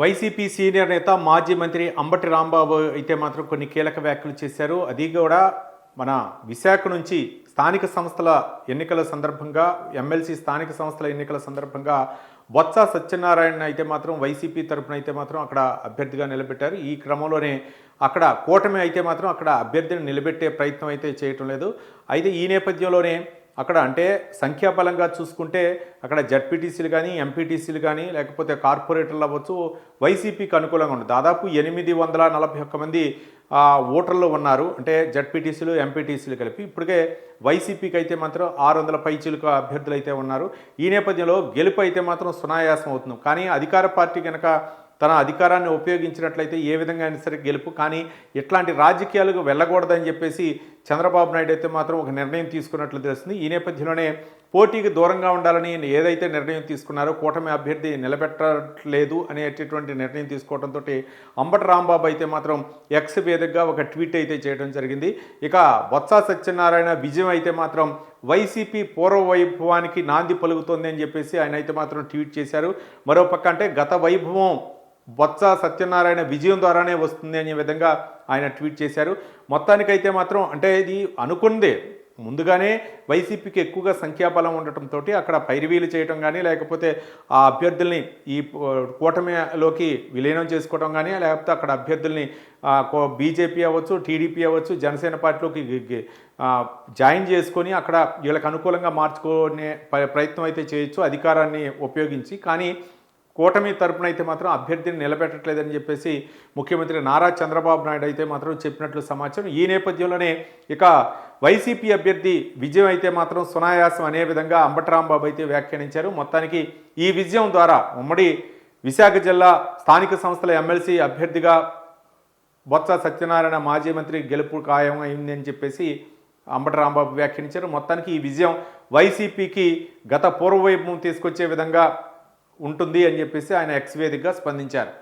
YCP senior నేత మాజీ మంత్రి అంబటి రాంబాబు అయితే మాత్రం కొన్ని కీలక వ్యాఖ్యలు చేశారు. అది కూడా మన విశాఖ నుంచి స్థానిక సంస్థల ఎన్నికల సందర్భంగా ఎమ్మెల్సీ స్థానిక సంస్థల ఎన్నికల సందర్భంగా బొత్స సత్యనారాయణ అయితే మాత్రం వైసీపీ తరఫున అయితే మాత్రం అక్కడ అభ్యర్థిగా నిలబెట్టారు. ఈ క్రమంలోనే అక్కడ కూటమి అయితే మాత్రం అక్కడ అభ్యర్థిని నిలబెట్టే ప్రయత్నం అయితే చేయటం లేదు. అయితే ఈ నేపథ్యంలోనే అక్కడ అంటే సంఖ్యాబలంగా చూసుకుంటే అక్కడ జడ్పీటీసీలు కానీ ఎంపీటీసీలు కానీ లేకపోతే కార్పొరేటర్లు అవ్వచ్చు వైసీపీకి అనుకూలంగా ఉంది దాదాపు ఎనిమిది వందల నలభై ఒక్క మంది ఓటర్లు ఉన్నారు. అంటే జడ్పీటీసీలు ఎంపీటీసీలు కలిపి ఇప్పటికే వైసీపీకి అయితే మాత్రం ఆరు వందల పైచీలకు అభ్యర్థులు అయితే ఉన్నారు. ఈ నేపథ్యంలో గెలుపు అయితే మాత్రం సునాయాసం అవుతుంది. కానీ అధికార పార్టీ కనుక తన అధికారాన్ని ఉపయోగించినట్లయితే ఏ విధంగా అయినా సరే గెలుపు. కానీ ఇట్లాంటి రాజకీయాలకు వెళ్ళకూడదని చెప్పేసి చంద్రబాబు నాయుడు అయితే మాత్రం ఒక నిర్ణయం తీసుకున్నట్లు తెలుస్తుంది. ఈ నేపథ్యంలోనే పోటీకి దూరంగా ఉండాలని ఏదైతే నిర్ణయం తీసుకున్నారో కూటమి అభ్యర్థి నిలబెట్టట్లేదు అనేటటువంటి నిర్ణయం తీసుకోవడంతో అంబటి రాంబాబు అయితే మాత్రం ఎక్స్ వేదికగా ఒక ట్వీట్ అయితే చేయడం జరిగింది. ఇక బొత్స సత్యనారాయణ విజయం అయితే మాత్రం వైసీపీ పూర్వ వైభవానికి నాంది పలుకుతోంది అని చెప్పేసి ఆయన అయితే మాత్రం ట్వీట్ చేశారు. మరోపక్క అంటే గత వైభవం బొత్స సత్యనారాయణ విజయం ద్వారానే వస్తుంది అనే విధంగా ఆయన ట్వీట్ చేశారు. మొత్తానికైతే మాత్రం అంటే ఇది అనుకుందే. ముందుగానే వైసీపీకి ఎక్కువగా సంఖ్యాబలం ఉండటంతో అక్కడ పైరువీలు చేయడం కానీ లేకపోతే ఆ అభ్యర్థుల్ని ఈ కూటమిలోకి విలీనం చేసుకోవడం కానీ లేకపోతే అక్కడ అభ్యర్థుల్ని బీజేపీ అవ్వచ్చు టీడీపీ అవ్వచ్చు జనసేన పార్టీలోకి జాయిన్ చేసుకొని అక్కడ వీళ్ళకి అనుకూలంగా మార్చుకునే ప్రయత్నం అయితే చేయొచ్చు అధికారాన్ని ఉపయోగించి. కానీ కూటమి తరపున అయితే మాత్రం అభ్యర్థిని నిలబెట్టట్లేదని చెప్పేసి ముఖ్యమంత్రి నారా చంద్రబాబు నాయుడు అయితే మాత్రం చెప్పినట్లు సమాచారం. ఈ నేపథ్యంలోనే ఇక వైసీపీ అభ్యర్థి విజయం అయితే మాత్రం సునాయాసం అనే విధంగా అంబటరాంబాబు అయితే వ్యాఖ్యానించారు. మొత్తానికి ఈ విజయం ద్వారా ఉమ్మడి విశాఖ జిల్లా స్థానిక సంస్థల ఎమ్మెల్సీ అభ్యర్థిగా బొత్స సత్యనారాయణ మాజీ మంత్రి గెలుపు ఖాయం అయింది అని చెప్పేసి అంబటరాంబాబు వ్యాఖ్యానించారు. మొత్తానికి ఈ విజయం వైసీపీకి గత పూర్వవైభవం తీసుకొచ్చే విధంగా ఉంటుంది అని చెప్పేసి ఆయన ఎక్స్ వేదికగా స్పందించారు.